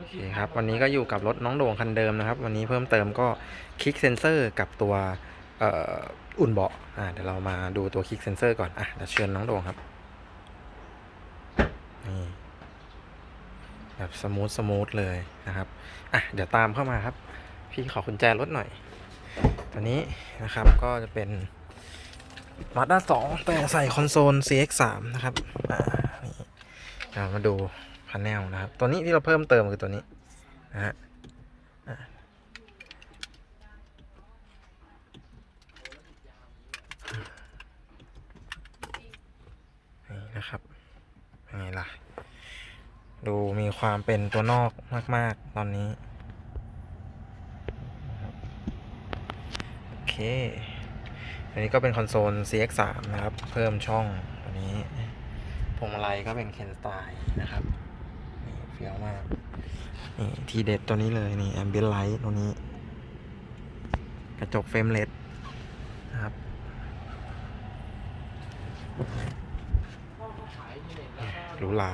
โอเคครับวันนี้ก็อยู่กับรถน้องโด่งคันเดิมนะครับ วันนี้เพิ่มเติมก็คลิกเซนเซอร์กับตัวอ่ออุ่นเบาะอ่าเดี๋ยวเรามาดูตัวคลิกเซนเซอร์ก่อนอะเดี๋ยวเชิญน้องโด่งครับนี่แบบสมูทสมูทเลยนะครับอะเดี๋ยวตามเข้ามาครับ พี่ขอกุญแจรถหน่อย ตัวนี้นะครับก็จะเป็นมาด้าสองแต่ใส่คอนโซล CX3 นะครับอ่านี่เรามาดู พาเนลนะครับ ตัวนี้ที่เราเพิ่มเติมคือตัวนี้นะฮะนี่นะครับเป็นไงล่ะ ดูมีความเป็นตัวนอกมาก ๆ ตอนนี้ โอเค อันนี้ก็เป็นคอนโซล CX3 นะครับ เพิ่มช่องตัวนี้พวงมาลัยก็เป็นเคนสไตล์นะครับ ฟี้ยวมาก นี่ทีเด็ดตัวนี้เลยนี่แอมเบียนไลท์ตัวนี้ กระจกเฟรมเลสนะครับหรูหรา